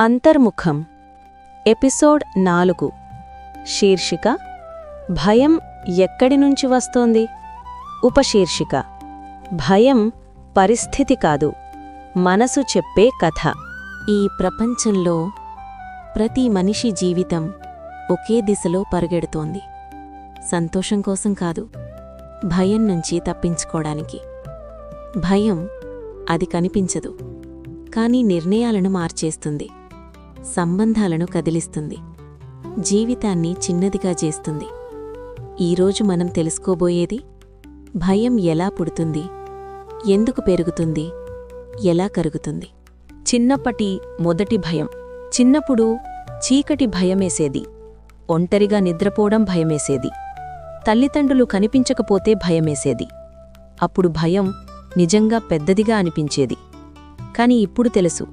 అంతర్ముఖం. ఎపిసోడ్ నాలుగు. శీర్షిక భయం ఎక్కడి నుంచి వస్తోంది? ఉపశీర్షిక భయం పరిస్థితి కాదు మనసు చెప్పే కథ. ఈ ప్రపంచంలో ప్రతి మనిషి జీవితం ఒకే దిశలో పరుగెడుతోంది. సంతోషం కోసం కాదు భయం నుంచి తప్పించుకోవడానికి. భయం అది కనిపించదు కానీ నిర్ణయాలను మార్చేస్తుంది. సంబంధాలను కదిలిస్తుంది. జీవితాన్ని చిన్నదిగా చేస్తుంది. ఈరోజు మనం తెలుసుకోబోయేది భయం ఎలా పుడుతుంది? ఎందుకు పెరుగుతుంది? ఎలా కరుగుతుంది? చిన్నప్పటి మొదటి భయం చిన్నప్పుడు చీకటి భయమేసేది. ఒంటరిగా నిద్రపోవడం భయమేసేది. తల్లిదండ్రులు కనిపించకపోతే భయమేసేది. అప్పుడు భయం నిజంగా పెద్దదిగా అనిపించేది. కాని ఇప్పుడు తెలుసు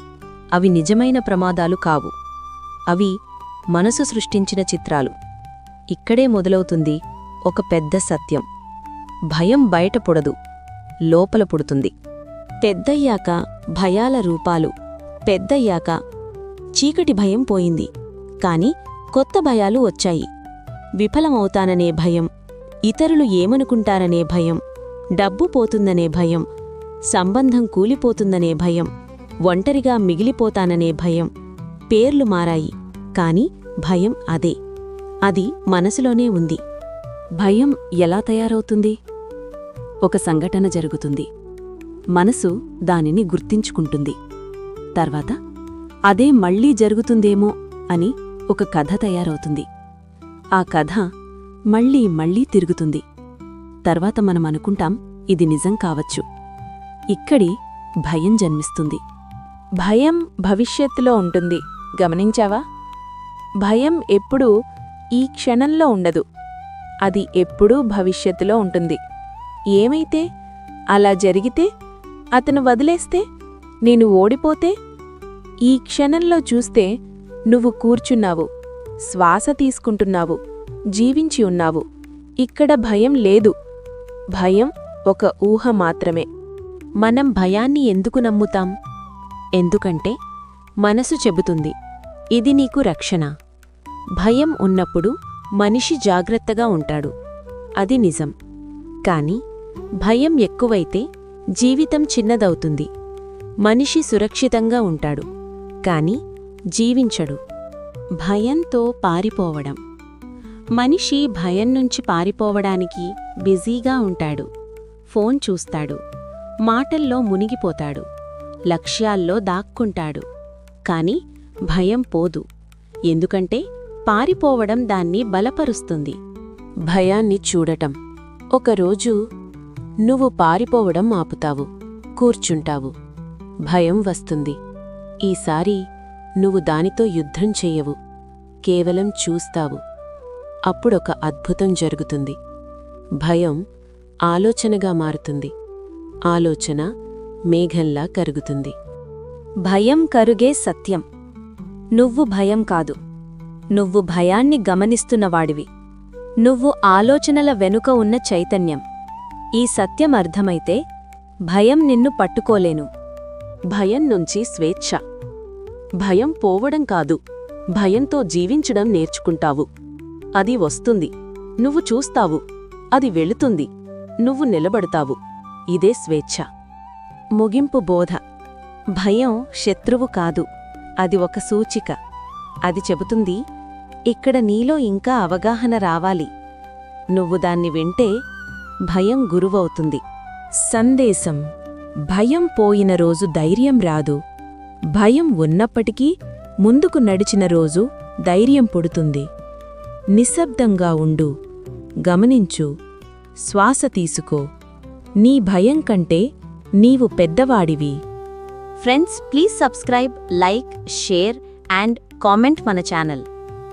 అవి నిజమైన ప్రమాదాలు కావు. అవి మనసు సృష్టించిన చిత్రాలు. ఇక్కడే మొదలవుతుంది ఒక పెద్ద సత్యం. భయం బయట పొడదు లోపల పుడుతుంది. పెద్దయ్యాక భయాల రూపాలు పెద్దయ్యాక చీకటి భయం పోయింది. కాని కొత్త భయాలు వచ్చాయి. విఫలమవుతాననే భయం ఇతరులు ఏమనుకుంటారనే భయం డబ్బు పోతుందనే భయం సంబంధం కూలిపోతుందనే భయం. ఒంటరిగా మిగిలిపోతాననే భయం. పేర్లు మారాయి. కాని భయం అదే. అది మనసులోనే ఉంది. భయం ఎలా తయారవుతుంది? ఒక సంఘటన జరుగుతుంది. మనసు దానిని గుర్తించుకుంటుంది. తర్వాత అదే మళ్ళీ జరుగుతుందేమో అని ఒక కథ తయారవుతుంది. ఆ కథ మళ్ళీ మళ్ళీ తిరుగుతుంది. తర్వాత మనం అనుకుంటాం ఇది నిజం కావచ్చు. ఇక్కడి భయం జన్మిస్తుంది. భయం భవిష్యత్తులో ఉంటుంది. గమనించావా? భయం ఎప్పుడూ ఈ క్షణంలో ఉండదు. అది ఎప్పుడూ భవిష్యత్తులో ఉంటుంది. ఏమైతే అలా జరిగితే అతను వదిలేస్తే నేను ఓడిపోతే ఈ క్షణంలో చూస్తే నువ్వు కూర్చున్నావు శ్వాస తీసుకుంటున్నావు జీవించి ఉన్నావు. ఇక్కడ భయం లేదు. భయం ఒక ఊహ మాత్రమే. మనం భయాన్ని ఎందుకు నమ్ముతాం? ఎందుకంటే మనసు చెబుతుంది ఇది నీకు రక్షణ. భయం ఉన్నప్పుడు మనిషి జాగ్రత్తగా ఉంటాడు. అది నిజం. కాని భయం ఎక్కువైతే జీవితం చిన్నదవుతుంది. మనిషి సురక్షితంగా ఉంటాడు కాని జీవించడు. భయంతో పారిపోవడం. మనిషి భయం నుంచి పారిపోవడానికి బిజీగా ఉంటాడు. ఫోన్ చూస్తాడు. మాటల్లో మునిగిపోతాడు. లక్ష్యాల్లో దాక్కుంటాడు. కాని భయం పోదు. ఎందుకంటే పారిపోవడం దాన్ని బలపరుస్తుంది. భయాన్ని చూడటం. ఒకరోజు నువ్వు పారిపోవడం ఆపుతావు. కూర్చుంటావు. భయం వస్తుంది. ఈసారి నువ్వు దానితో యుద్ధం చేయవు. కేవలం చూస్తావు. అప్పుడొక అద్భుతం జరుగుతుంది. భయం ఆలోచనగా మారుతుంది. ఆలోచన మేఘంలా కరుగుతుంది. భయం కరుగే సత్యం. నువ్వు భయం కాదు. నువ్వు భయాన్ని గమనిస్తున్నవాడివి. నువ్వు ఆలోచనల వెనుక ఉన్న చైతన్యం. ఈ సత్యం అర్థమైతే భయం నిన్ను పట్టుకోలేను. భయం నుంచి స్వేచ్ఛ. భయం పోవడం కాదు. భయంతో జీవించడం నేర్చుకుంటావు. అది వస్తుంది. నువ్వు చూస్తావు. అది వెళుతుంది. నువ్వు నిలబడతావు. ఇదే స్వేచ్ఛ. ముగింపు బోధ. భయం శత్రువు కాదు. అది ఒక సూచిక. అది చెబుతుంది ఇక్కడ నీలో ఇంకా అవగాహన రావాలి. నువ్వు దాన్ని వింటే భయం గురువవుతుంది. సందేశం భయం పోయిన రోజు ధైర్యం రాదు. భయం ఉన్నప్పటికీ ముందుకు నడిచిన రోజు ధైర్యం పుడుతుంది. నిశ్శబ్దంగా ఉండు. గమనించు శ్వాస తీసుకో. నీ భయం కంటే నీవు పెద్దవాడివి. Friends please subscribe like share and comment మన ఛానల్